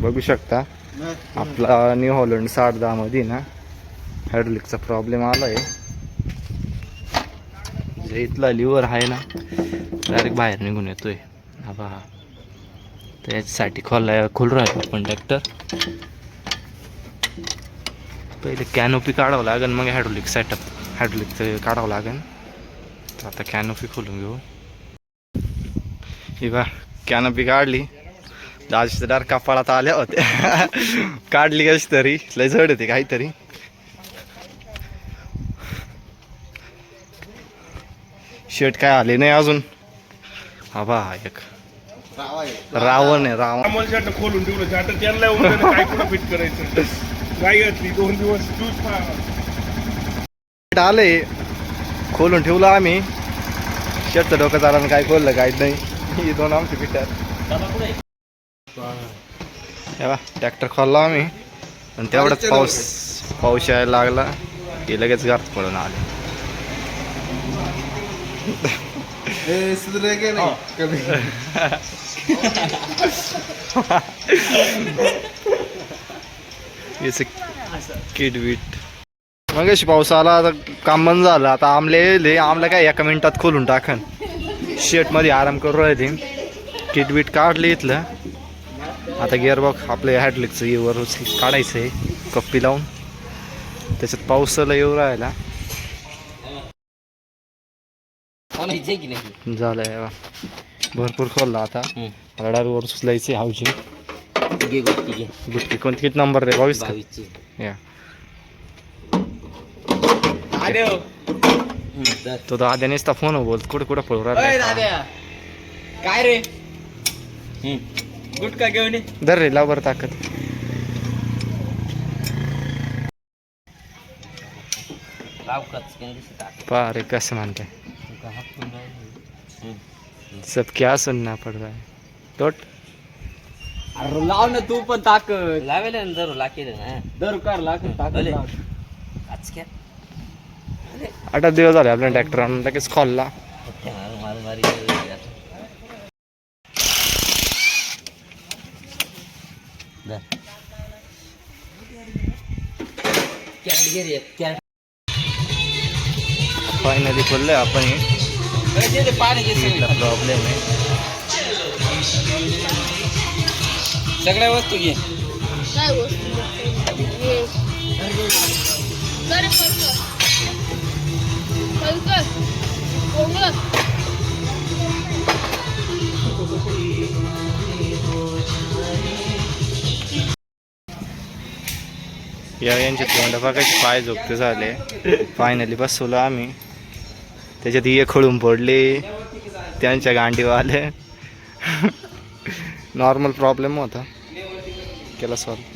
बघू शकता. आपला न्यू हॉलंड साठ दहामध्ये ना हायड्रोलिकचा प्रॉब्लेम आला आहे जे इथला लिव्हर आहे ना डायरेक्ट बाहेर निघून येतोय. हा पहा. तर याच्यासाठी खोलाय खोल राहतो आपण ट्रॅक्टर पहिले कॅनोपी काढावं लागेल मग हायड्रोलिक सेटअप हायड्रोलिकचं काढावं लागेल तर आता कॅनोपी खोलून घेऊ. ही बा कॅनोपी काढली. डार कपाळात आल्या होत्या. काढली कशी तरी. लय जड होते काहीतरी. शेट काय आले नाही अजून? हा बा एक. रावण आहे रावण. शर्ट खोलून ठेवलं त्यांना उघडलं, काय कुठं फिट करायचं? काय दोन दिवस आले खोलून ठेवलं आम्ही. शेटचं डोकं चाललं काय खोललं काय नाही. ही दोन आमची ट्रॅक्टर खोलला आम्ही. आणि तेवढाच पाऊस पाऊस यायला लागला. की लगेच गाठ पडून आले. किट बीट. मग अशी पाऊस आला आता काम बंद झालं. आता आमले येले. आमला काय एका मिनिटात खोलून टाकन. शेटमध्ये आराम करू राहिले. किट बीट काढले इथलं. आता गिअरबॉक्स आपलं हॅडलिकचं येवर काढायचं आहे कप्पी लावून. त्याच्यात पावसाला येऊ राहिला झालंय बा. भरपूर खोलला आता. रडारवर सुचलायचे हावची गुटकी कोणती? किती नंबर रे? बावीस या. तो दाद्या नुसता फोन बोल कुठे कुठे पळू राहिला? काय रे? गुटखा घेऊन धर रे लाव बरं ताकद. पा रे कसं म्हणताय? सब क्या सुनना पड़ रहा है तोट. अरे लाव ना तू पण ताकद. लावेल ना जरूर लाकेल ना. दर कर लाकड ताकद. लाव. आज क्या आठ आठ दिवस झाले आपल्या ट्रॅक्टर आणून लगेच खोलला. फायनली खोलले आपण. पाणी. प्रॉब्लेम आहे. सगळ्या वस्तू घे. या यांचे तोंड बघायचे पाय झोपते झाले फायनली बसवलं आम्ही. त्याच्यात ये खळून पडले. त्यांच्या गांडीवाले. नॉर्मल प्रॉब्लेम होता. केला सॉल्व